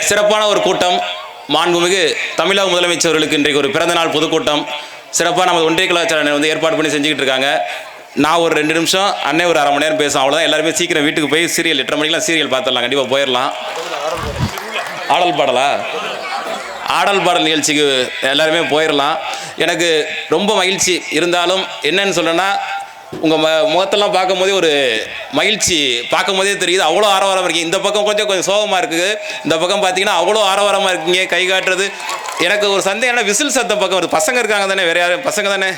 சிறப்பான ஒரு கூட்டம். மாண்புமிகு தமிழக முதலமைச்சர்களுக்கு இன்றைக்கு ஒரு பிறந்தநாள் பொதுக்கூட்டம். சிறப்பாக நமது ஒன்றிய கலாச்சார வந்து ஏற்பாடு பண்ணி செஞ்சுக்கிட்டு இருக்காங்க. நான் ஒரு ரெண்டு நிமிஷம் அண்ணே ஒரு அரை மணி நேரம் பேசும் அவ்வளோதான் எல்லாருமே சீக்கிரம் வீட்டுக்கு போய் சீரியல் எட்டரை மணிக்கெலாம் சீரியல் பார்த்துடலாம். கண்டிப்பாக போயிடலாம். ஆடல் பாடலா? ஆடல் பாடல் நிகழ்ச்சிக்கு எல்லாருமே போயிடலாம். எனக்கு ரொம்ப மகிழ்ச்சி. இருந்தாலும் என்னன்னு சொல்லணும்னா உங்கள் ம முகத்தெல்லாம் பார்க்கும் போதே ஒரு மகிழ்ச்சி பார்க்கும் போதே தெரியுது. அவ்வளோ ஆரவாரமாக இருக்கீங்க. இந்த பக்கம் கொஞ்சம் கொஞ்சம் சோகமாக இருக்குது. இந்த பக்கம் பார்த்தீங்கன்னா அவ்வளோ ஆரவாரமாக இருக்கீங்க கை காட்டுறது. எனக்கு ஒரு சந்தேகம் என்ன விசில் சத்தம் பக்கம் வருது. பசங்க இருக்காங்க தானே வேற யாரும்? பசங்க தானே?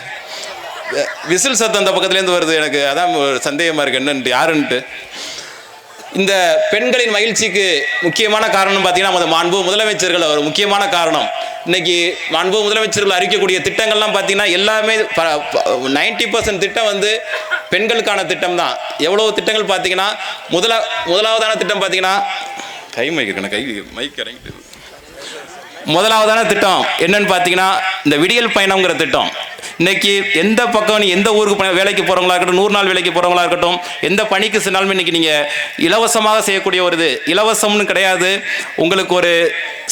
விசில் சத்தம் அந்த பக்கத்துலேருந்து வருது எனக்கு. அதான் ஒரு சந்தேகமாக இருக்குது என்னன்ட்டு யாருன்ட்டு? இந்த பெண்களின் மகிழ்ச்சிக்கு முக்கியமான காரணம் பார்த்தீங்கன்னா நமது மாண்பு முதலமைச்சர்கள் ஒரு முக்கியமான காரணம். இன்னைக்கு மாண்பு முதலமைச்சர்கள் அறிவிக்கக்கூடிய திட்டங்கள்லாம் பார்த்தீங்கன்னா எல்லாமே நைன்டி பர்சன்ட் திட்டம் வந்து பெண்களுக்கான திட்டம் தான் எவ்வளோ திட்டங்கள் பார்த்தீங்கன்னா முதலா முதலாவதான திட்டம் பார்த்தீங்கன்னா கை மைக் இருக்கணும் கை மைக் இறங்கிட்டு முதலாவதான திட்டம் என்னன்னு பார்த்தீங்கன்னா இந்த விடியல் பயணம்ங்கிற திட்டம். இன்னைக்கு எந்த பக்கம் நீ எந்த ஊருக்கு வேலைக்கு போகிறவங்களா இருக்கட்டும் நூறு நாள் வேலைக்கு போகிறவங்களா இருக்கட்டும் எந்த பணிக்கு சென்றாலும் இன்னைக்கு நீங்கள் இலவசமாக செய்யக்கூடிய ஒரு இது. இலவசம்னு கிடையாது. உங்களுக்கு ஒரு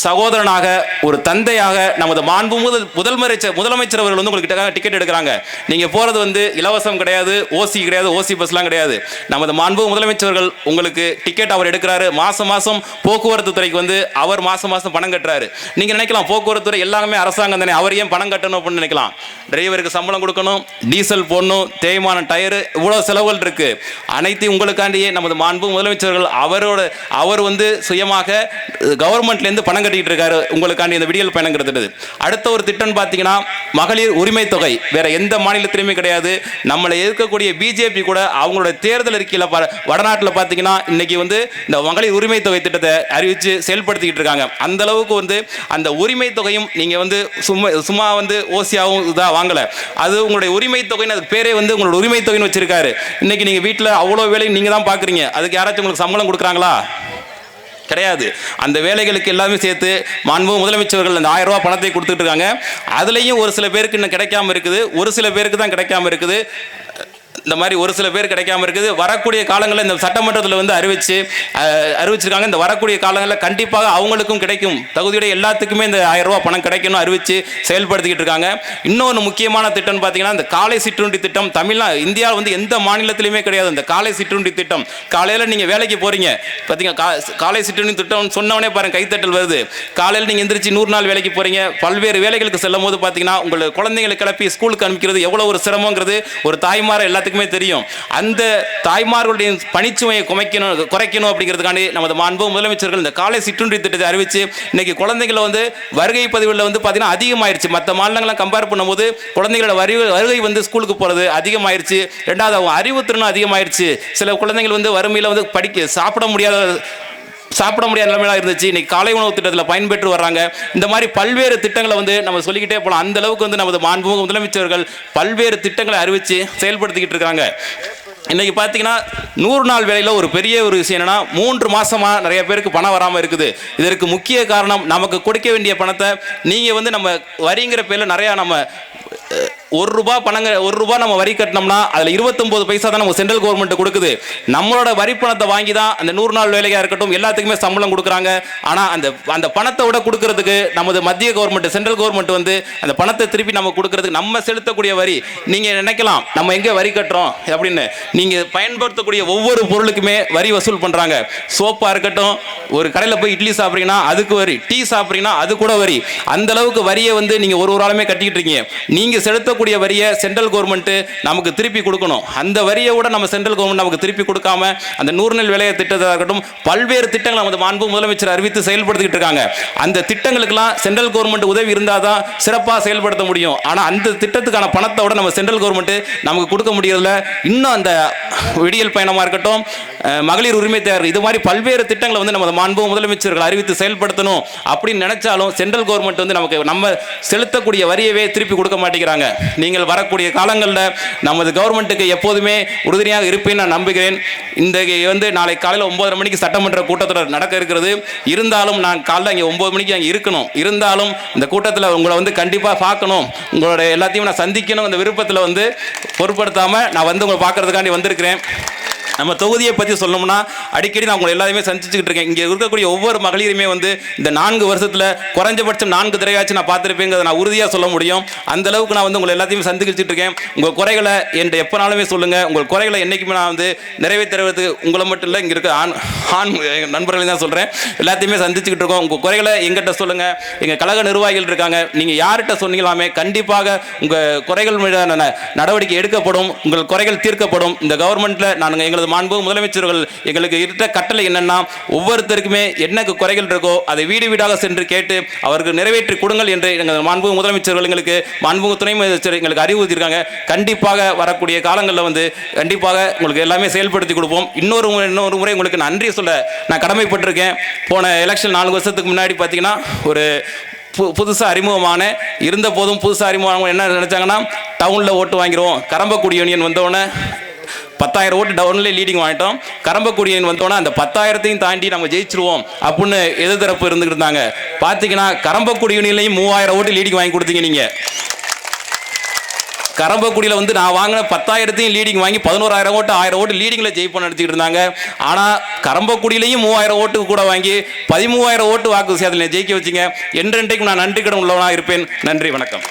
சகோதரனாக ஒரு தந்தையாக நமது மாண்பு முதல் முதல்மறைச்சர் முதலமைச்சர் அவர்கள் வந்து உங்களுக்கு டிக்கெட் எடுக்கிறாங்க. நீங்கள் போகிறது வந்து இலவசம் கிடையாது ஓசி கிடையாது ஓசி பஸ்லாம் கிடையாது. நமது மாண்பு முதலமைச்சர்கள் உங்களுக்கு டிக்கெட் அவர் எடுக்கிறாரு. மாதம் மாதம் போக்குவரத்து துறைக்கு வந்து அவர் மாதம் மாதம் பணம் கட்டுறாரு. நீங்கள் நினைக்கலாம் போக்குவரத்து துறை எல்லாமே அரசாங்கம் தானே. அவர் ஏன் பணம் கட்டணும் அப்படின்னு நினைக்கலாம். டிரைவருக்கு சம்பளம் கொடுக்கணும் டீசல் போடணும் தேய்மான டயரு இவ்வளோ செலவுகள் இருக்கு. அனைத்தையும் உங்களுக்காண்டியே நமது மாண்பு முதலமைச்சர்கள் அவரோட அவர் வந்து சுயமாக கவர்மெண்ட்லேருந்து பணம் கட்டிக்கிட்டு இருக்காரு. உங்களுக்காண்டி இந்த விடியல் பயணங்கிறது அடுத்த ஒரு திட்டம் பார்த்தீங்கன்னா மகளிர் உரிமை தொகை. வேற எந்த மாநிலத்திலையுமே கிடையாது. நம்மளை எதிர்க்கக்கூடிய பிஜேபி கூட அவங்களோட தேர்தல் அறிக்கையில் ப- வடநாட்டில் பார்த்தீங்கன்னா இன்னைக்கு வந்து இந்த மகளிர் உரிமை தொகை திட்டத்தை அறிவித்து செயல்படுத்திக்கிட்டு இருக்காங்க. அந்த அளவுக்கு வந்து அந்த உரிமை தொகையும் நீங்கள் வந்து சும்மா சும்மா வந்து ஓசியாவும் இதாக வாங்கலை. அது உங்களுடைய உரிமை தொகைன்னு அதுக்கு பேரே வந்து உங்களோட உரிமை தொகைன்னு வச்சிருக்காரு. இன்னைக்கு நீங்கள் வீட்டில் அவ்வளோ வேலையும் நீங்கள் தான் பார்க்குறீங்க அதுக்கு யாராச்சும் உங்களுக்கு சம்பளம் கொடுக்குறாங்களா? கிடையாது. அந்த வேலைகளுக்கு எல்லாமே சேர்த்து மாண்பு முதலமைச்சர்கள் அந்த ஆயிரம் ரூபா பணத்தை கொடுத்துட்டு இருக்காங்க. அதுலேயும் ஒரு சில பேருக்கு இன்னும் கிடைக்காம இருக்குது. ஒரு சில பேருக்கு தான் கிடைக்காம இருக்குது. இந்த மாதிரி ஒரு சில பேர் கிடைக்காம இருக்குது. வரக்கூடிய காலங்களில் இந்த சட்டமன்றத்தில் வந்து அறிவிச்சு அறிவிச்சிருக்காங்க. இந்த வரக்கூடிய காலங்களில் கண்டிப்பாக அவங்களுக்கும் கிடைக்கும். தகுதியுடைய எல்லாத்துக்குமே இந்த ஆயிரம் ரூபா பணம் கிடைக்கணும் அறிவிச்சு செயல்படுத்திக்கிட்டு இருக்காங்க. இன்னொன்று முக்கியமான திட்டம்னு பார்த்தீங்கன்னா இந்த காலை சிற்றுண்டி திட்டம். தமிழ்நா இந்தியா வந்து எந்த மாநிலத்திலையுமே கிடையாது. இந்த காலை சிற்றுண்டி திட்டம். காலையில் நீங்கள் வேலைக்கு போகிறீங்க பார்த்தீங்க கா காலை சிற்றுண்டி திட்டம் சொன்னவனே பாருங்க கைத்தட்டல் வருது. காலையில் நீங்கள் எந்திரிச்சு நூறு நாள் வேலைக்கு போகிறீங்க பல்வேறு வேலைகளுக்கு செல்லும் போது பார்த்தீங்கன்னா உங்களை குழந்தைங்களை கிளப்பி ஸ்கூலுக்கு அனுப்பிக்கிறது எவ்வளோ ஒரு சிரமங்கிறது ஒரு தாய்மார எல்லாத்துக்குமே தெரியும். அந்த தாய்மார்களுடைய பணிச்சுமையை குமைக்கணும் குறைக்கணும் அப்படிங்கிறதுக்காண்டி நமது மாண்பு முதலமைச்சர்கள் இந்த காலை சிற்றுண்டி திட்டத்தை அறிவித்து இன்னைக்கு குழந்தைகளை வந்து வருகை பதிவில் வந்து பார்த்தீங்கன்னா அதிகமாயிருச்சு. மற்ற மாநிலங்களை கம்பேர் பண்ணும்போது குழந்தைகளோட வரி வருகை வந்து ஸ்கூலுக்கு போகிறது அதிகமாயிருச்சு. ரெண்டாவது அவங்க அறிவுத்திறனும் அதிகமாயிருச்சு. சில குழந்தைகள் வந்து வறுமையில் வந்து படிக்க சாப்பிட முடியாத சாப்பிட முடியாத நிலைமையெல்லாம் இருந்துச்சு. இன்னைக்கு காலை உணவு திட்டத்தில் பயன்பெற்று வர்றாங்க. இந்த மாதிரி பல்வேறு திட்டங்களை வந்து நம்ம சொல்லிக்கிட்டே போகலாம் அந்த அளவுக்கு வந்து நமது மாண்புமிகு முதலமைச்சர்கள் பல்வேறு திட்டங்களை அறிவித்து செயல்படுத்திக்கிட்டு இருக்காங்க. இன்றைக்கி பார்த்தீங்கன்னா நூறு நாள் வேலையில் ஒரு பெரிய ஒரு விஷயம் என்னென்னா மூன்று மாதமாக நிறைய பேருக்கு பணம் வராமல் இருக்குது. இதற்கு முக்கிய காரணம் நமக்கு கொடுக்க வேண்டிய பணத்தை நீங்கள் வந்து நம்ம வரிங்கிற பேரில் நிறையா நம்ம ஒரு ரூபா பணங்க ஒரு ரூபா நம்ம வரி கட்டினோம்னா அதில் இருபத்தொம்போது பைசா தான் நம்ம சென்ட்ரல் கவர்மெண்ட் கொடுக்குது. நம்மளோட வரி பணத்தை வாங்கி தான் அந்த நூறு நாள் வேலையாக இருக்கட்டும் எல்லாத்துக்குமே சம்பளம் கொடுக்குறாங்க. ஆனால் அந்த அந்த பணத்தை விட கொடுக்கறதுக்கு நமது மத்திய கவர்மெண்ட் சென்ட்ரல் கவர்மெண்ட் வந்து அந்த பணத்தை திருப்பி நம்ம கொடுக்கறதுக்கு நம்ம செலுத்தக்கூடிய வரி நீங்கள் நினைக்கலாம் நம்ம எங்கே வரி கட்டுறோம் அப்படின்னு. நீங்கள் பயன்படுத்தக்கூடிய ஒவ்வொரு பொருளுக்குமே வரி வசூல் பண்ணுறாங்க சோப்பாக இருக்கட்டும் ஒரு கடையில் போய் இட்லி சாப்பிட்றீங்கன்னா அதுக்கு வரி டீ சாப்பிட்றீங்கன்னா அது கூட வரி. அந்த அளவுக்கு வரியை வந்து நீங்கள் ஒரு ஒரு ஆளுமே கட்டிக்கிட்டு இருக்கீங்க. நீங்கள் செலுத்தக்கூடிய வரியை சென்ட்ரல் கவர்மெண்ட்டு நமக்கு திருப்பி கொடுக்கணும். அந்த வரியை விட நம்ம சென்ட்ரல் கவர்மெண்ட் நமக்கு திருப்பி கொடுக்காம அந்த நூறு விலைய வேலையை இருக்கட்டும் பல்வேறு திட்டங்களை நமது மாண்பு முதலமைச்சர் அறிவித்து செயல்படுத்திக்கிட்டு இருக்காங்க. அந்த திட்டங்களுக்கெல்லாம் சென்ட்ரல் கவர்மெண்ட் உதவி இருந்தால் தான் சிறப்பாக செயல்படுத்த முடியும். ஆனால் அந்த திட்டத்துக்கான பணத்தை விட நம்ம சென்ட்ரல் கவர்மெண்ட் நமக்கு கொடுக்க முடியறதில்ல. இன்னும் அந்த விடியல் பயணமாக இருக்கட்டும் மகளிர் உரிமை தேர்வு இது மாதிரி பல்வேறு திட்டங்களை வந்து நமது மாண்பு முதலமைச்சர்கள் அறிவித்து செயல்படுத்தணும் அப்படின்னு நினைச்சாலும் சென்ட்ரல் கவர்மெண்ட் வந்து நமக்கு நம்ம செலுத்தக்கூடிய வரியவே திருப்பி கொடுக்க மாட்டேங்கிறாங்க. நீங்கள் வரக்கூடிய காலங்களில் நமது கவர்மெண்ட்டுக்கு எப்போதுமே உறுதுணையாக இருப்பேன் நான் நம்புகிறேன். இந்த வந்து நாளை காலையில் ஒன்பதரை மணிக்கு சட்டமன்ற கூட்டத்தொடர் நடக்க இருக்கிறது. இருந்தாலும் நான் காலைல இங்கே ஒன்பது மணிக்கு அங்கே இருக்கணும். இருந்தாலும் இந்த கூட்டத்தில் உங்களை வந்து கண்டிப்பாக பார்க்கணும். உங்களோட எல்லாத்தையும் நான் சந்திக்கணும் அந்த விருப்பத்தில் வந்து பொருட்படுத்தாமல் நான் வந்து உங்களை பார்க்கறதுக்காண்டி வந்திருக்கிறேன். நம்ம தொகுதியை பற்றி சொல்லணும்னா அடிக்கடி நான் உங்களை எல்லாருமே சந்திச்சுக்கிட்டு இருக்கேன். இங்கே இருக்கக்கூடிய ஒவ்வொரு மகளிருமே வந்து இந்த நான்கு வருஷத்தில் குறைஞ்சபட்சம் நான்கு தடவையாச்சும் நான் பார்த்துருப்பேங்கிறத நான் உறுதியாக சொல்ல முடியும். அந்த அளவுக்கு நான் வந்து உங்களை எல்லாத்தையுமே சந்திச்சுட்டு இருக்கேன். உங்கள் குறைகளை என்று எப்போனாலுமே சொல்லுங்கள் உங்கள் குறைகளை என்றைக்குமே நான் வந்து நிறைவேற்றுறதுக்கு உங்களை மட்டும் இல்லை இங்கே இருக்க ஆண் ஆண் நண்பர்களையும் தான் சொல்கிறேன் எல்லாத்தையுமே சந்திச்சுக்கிட்டு இருக்கோம். உங்கள் குறைகளை எங்கிட்ட சொல்லுங்கள் எங்கள் கழக நிர்வாகிகள் இருக்காங்க. நீங்கள் யார்கிட்ட சொன்னீங்களாமே கண்டிப்பாக உங்கள் குறைகள் மீதான நடவடிக்கை எடுக்கப்படும். உங்கள் குறைகள் தீர்க்கப்படும். இந்த கவர்மெண்ட்டில் நாங்கள் எங்களது மாண்பு முதலமைச்சர்கள் எங்களுக்கு இருக்க கட்டளை என்னன்னா ஒவ்வொருத்தருக்குமே என்ன குறைகள் இருக்கோ அதை வீடு வீடாக சென்று கேட்டு அவருக்கு நிறைவேற்றி கொடுங்கள் என்று எங்கள் மாண்பு முதலமைச்சர்கள் எங்களுக்கு மாண்பு துணை முதலமைச்சர் எங்களுக்கு அறிவுறுத்தியிருக்காங்க. கண்டிப்பாக வரக்கூடிய காலங்களில் வந்து கண்டிப்பாக உங்களுக்கு எல்லாமே செயல்படுத்தி கொடுப்போம். இன்னொரு முறை இன்னொரு முறை உங்களுக்கு நன்றி சொல்ல நான் கடமைப்பட்டிருக்கேன். போன எலெக்ஷன் நாலு வருஷத்துக்கு முன்னாடி பார்த்தீங்கன்னா ஒரு பு புதுசாக அறிமுகமான இருந்த போதும் புதுசாக அறிமுகம் என்ன நினச்சாங்கன்னா டவுனில் ஓட்டு வாங்கிடுவோம் கரம்பக்குடி யூனியன் வந்தோடனே பத்தாயிரம் ஓட்டு டவுன்லேயே லீடிங் வாங்கிட்டோம். கரம்பக்குடியன் யூனியன் அந்த பத்தாயிரத்தையும் தாண்டி நம்ம ஜெயிச்சிருவோம் அப்படின்னு எதிர்த்தரப்பு இருந்துகிட்டு இருந்தாங்க. பார்த்தீங்கன்னா கரம்பக்குடியிலையும் மூவாயிரம் ஓட்டு லீடிங் வாங்கி கொடுத்தீங்க நீங்கள் கரம்பக்குடியில் வந்து நான் வாங்கின பத்தாயிரத்தையும் லீடிங் வாங்கி பதினோராயிரம் ஓட்டு ஆயிரம் ஓட்டு லீடிங்கில் ஜெயிப்போம் நடத்திக்கிட்டு இருந்தாங்க. ஆனால் கரம்பக்குடியிலையும் மூவாயிரம் ஓட்டு கூட வாங்கி பதிமூவாயிரம் ஓட்டு வாக்கு வித்தியாசத்தில் ஜெயிக்க வச்சுங்க. என்றென்றைக்கும் நான் நன்றி கடன் உள்ளவனாக இருப்பேன். நன்றி வணக்கம்.